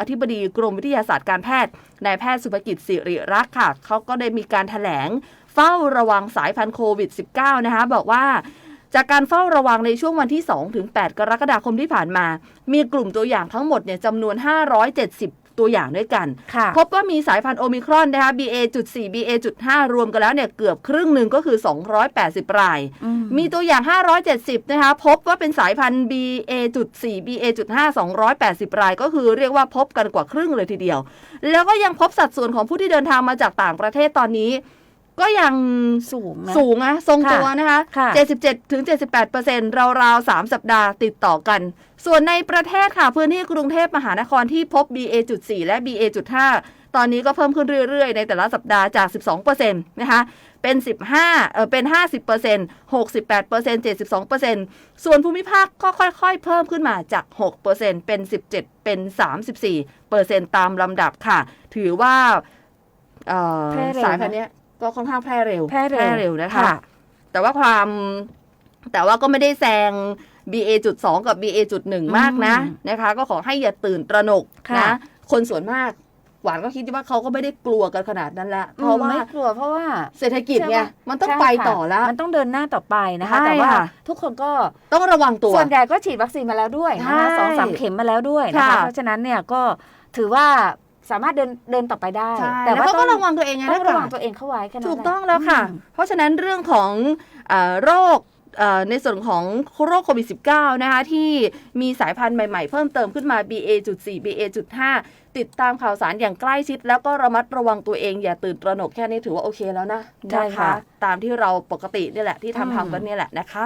อธิบดีกรมวิทยาศาสตร์การแพทย์นายแพทย์สุภกิจสิริรักษ์ค่ะเขาก็ได้มีการถแถลงเฝ้าระวังสายพันธุ์โควิด -19 นะคะ บอกว่าจากการเฝ้าระวังในช่วงวันที่ 2 ถึง 8 กรกฎาคมที่ผ่านมา มีกลุ่มตัวอย่างทั้งหมดเนี่ยจำนวน 570 ตัวอย่างด้วยกันค่ะพบว่ามีสายพันธุ์โอมิครอนนะคะ BA.4 BA.5 รวมกันแล้วเนี่ยเกือบครึ่งหนึ่งก็คือ 280 รายอืมีตัวอย่าง 570 นะคะ พบว่าเป็นสายพันธุ์ BA.4 BA.5 280 ราย ก็คือเรียกว่าพบกันกว่าครึ่งเลยทีเดียว แล้วก็ยังพบสัดส่วนของผู้ที่เดินทางมาจากต่างประเทศตอนนี้ ก็ยังสูงนะสูงนะทรงตัวนะคะค่ะ77ถึง78เปอร์เซ็นต์ราวๆ 3 สัปดาห์ติดต่อกัน ส่วนในประเทศค่ะ พื้นที่กรุงเทพมหานครที่พบ BA.4 และ BA.5 ตอนนี้ก็เพิ่มขึ้นเรื่อยๆ ในแต่ละสัปดาห์จาก 12เปอร์เซ็นต์นะคะเป็น 15เออเป็น 50เปอร์เซ็นต์68เปอร์เซ็นต์72เปอร์เซ็นต์ส่วนภูมิภาคก็ค่อยๆ เพิ่มขึ้นมาจาก6เปอร์เซ็นต์เป็น 17 เป็น 34เปอร์เซ็นต์ตามลำดับค่ะ ถือว่าเอ่อแพร่เร็วนะสายพันธุ์เนี้ย ก็ค่อนข้างแพร่เร็วแพร่เร็วนะคะ แต่ว่าความแต่ว่าก็ไม่ได้แซง BA.2 กับ BA.1 มากนะอืมนะคะ ก็ขอให้อย่าตื่นตระหนกค่ะนะคนส่วนมากหวานก็คิดว่าเขาก็ไม่ได้กลัวกันขนาดนั้นละเพราะว่าไม่กลัวเพราะว่าเศรษฐกิจไงใช่ปะมันต้องใช่ไปค่ะต่อแล้ว มันต้องเดินหน้าต่อไปนะคะใช่แต่ว่าค่ะทุกคนก็ต้องระวังตัว ส่วนใหญ่ก็ฉีดวัคซีนมาแล้วด้วยนะใช่คะสองสามเข็มมาแล้วด้วยนะคะค่ะเพราะฉะนั้นเนี่ยก็ถือว่า สามารถเดินเดินต่อไปได้ ใช่แต่แต่ว่าว่าต้ก็องระวังตัวเองไงต้องนะระวังคะตัวเองเข้าไว้แค่นั้นถูกแหละต้องแล้วค่ะอืมเพราะฉะนั้นเรื่องของเออโรคเอ่อในส่วนของโรคโควิด -19 นะคะที่มีสายพันธุ์ใหม่ ๆ เพิ่มเติมขึ้นมา BA.4 BA.5 ติดตามข่าวสารอย่างใกล้ชิด แล้วก็ระมัดระวังตัวเอง อย่าตื่นตระหนกแค่นี้ถือว่าโอเคแล้วนะใช่นค่ะ ตามที่เราปกตินี่แหละที่อืมทำทำกันเนี่ยแหละนะคะ